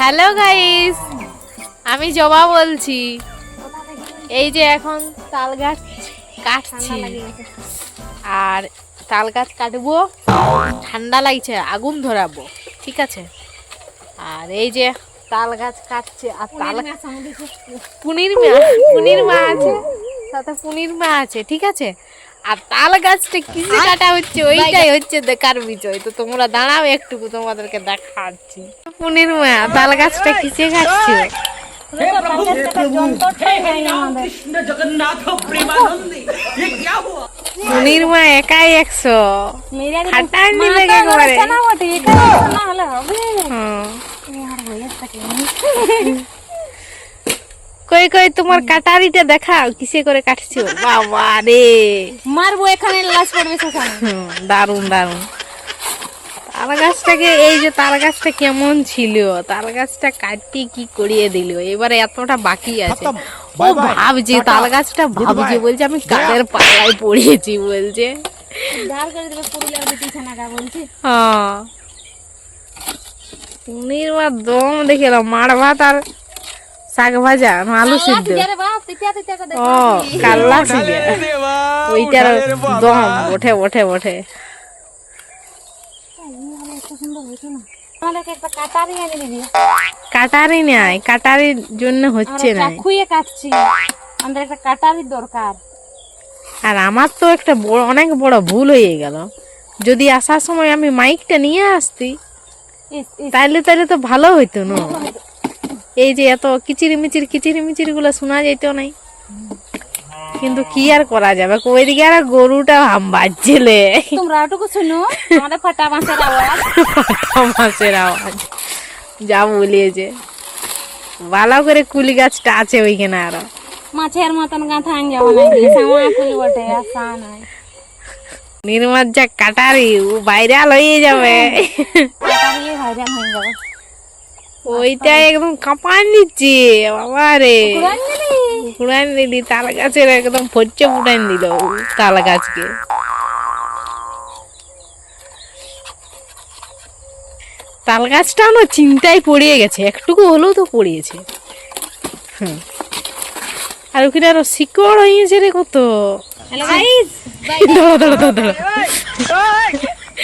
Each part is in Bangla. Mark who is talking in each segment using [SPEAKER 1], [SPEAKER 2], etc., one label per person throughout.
[SPEAKER 1] হ্যালো গাইস আমি জবা বলছি। এই যে এখন তাল গাছ কাটছি। আর তাল গাছ কাটবো ঠান্ডা লাগছে আগুন ধরাবো ঠিক আছে? আর এই যে তাল গাছ কাটছে আর তাল পুনির মা পুনির মা আছে। সাথে পুনির মা আছে ঠিক আছে? আর তাল গাছটা কিসে কাটা হচ্ছে ওইটাই হচ্ছে দেখার বিষয় তো তোমরা দাঁড়াও একটুকু তোমাদেরকে দেখাচ্ছি। পুনির মা তাল গাছটা কিসে কাটছে? মুনির মা একাই একশো। কই কই তোমার কাটারিটা দেখাও কিসে করে কাটছো? বাবা রে।
[SPEAKER 2] মারবো এখানে লাশ পড়বে সেখানে।
[SPEAKER 1] হুম, দারুণ দারুণ। তাল গাছটাকে এই যে তাল গাছটা কেমন ছিল তাল গাছটা কাটি কি করিয়ে দিল? এবারে এতটা বাকি আছে। ও ভাবছে তাল গাছটা ভাবছে বলছে আমি কাদের পাল্লায় পড়িয়েছি বলছে। হ্যাঁ। দম দেখে মার ভাত আর শাক ভাজা আলু সিদ্ধ। ও কাল্লা সিদ্ধ ওইটার দম ওঠে ওঠে ওঠে।
[SPEAKER 2] কাটারি এনে দিবি।
[SPEAKER 1] কাটারি নাই কাটারির জন্য হচ্ছে না
[SPEAKER 2] চাকুয়ে কাটছি। আমাদের একটা কাটারির দরকার।
[SPEAKER 1] আর আমার তো একটা বড় অনেক বড় ভুল হয়ে গেল। যদি আসার সময় আমি মাইকটা নিয়ে আসতি তাইলে তাইলে তো ভালো হইতো না। এই যে এত কিচিরি মিচির কিচিরি মিচিরগুলো শোনা যেত নাই। কিন্তু কি আর করা যাবে? ওইদিকে আর গরুটা হাম বাজছিলে।
[SPEAKER 2] তোমরা ওটুকু শুনো আমাদের ফাটা বাঁশের আওয়াজ।
[SPEAKER 1] মাছের আওয়াজ। যা বলিয়েছে। ভালো করে কুলি গাছটা আছে ওইখানে আরও।
[SPEAKER 2] মাছের মতন গাঁথা আন যাব না সামা কুল বটে আসা নাই।
[SPEAKER 1] নির্মাত যা কাটারি ও ভাইরাল হয়ে যাবে।
[SPEAKER 2] ভাইরাল হয়ে যাবে
[SPEAKER 1] ওইটা একদম কাঁপান দিচ্ছে বাবা রে
[SPEAKER 2] দিলি
[SPEAKER 1] তাল গাছের একদম ফচ্ছে ফুটান দিল তাল গাছকে তাল গাছটাও না চিন্তায় পড়িয়ে গেছে একটুকু হলেও তো পড়িয়েছে। হুম। আর ওখানে আরও শিকড় হয়েছে রে কত। দাঁড়া দাঁড়া দাঁড়া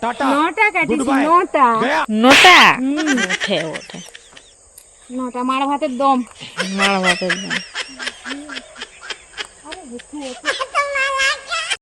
[SPEAKER 3] টাটা।
[SPEAKER 2] নটা কাটিছি নটা।
[SPEAKER 1] নটা? ওঠে ওঠে।
[SPEAKER 2] নটা মার ভাতের দম।
[SPEAKER 1] মার ভাতের দম। আরে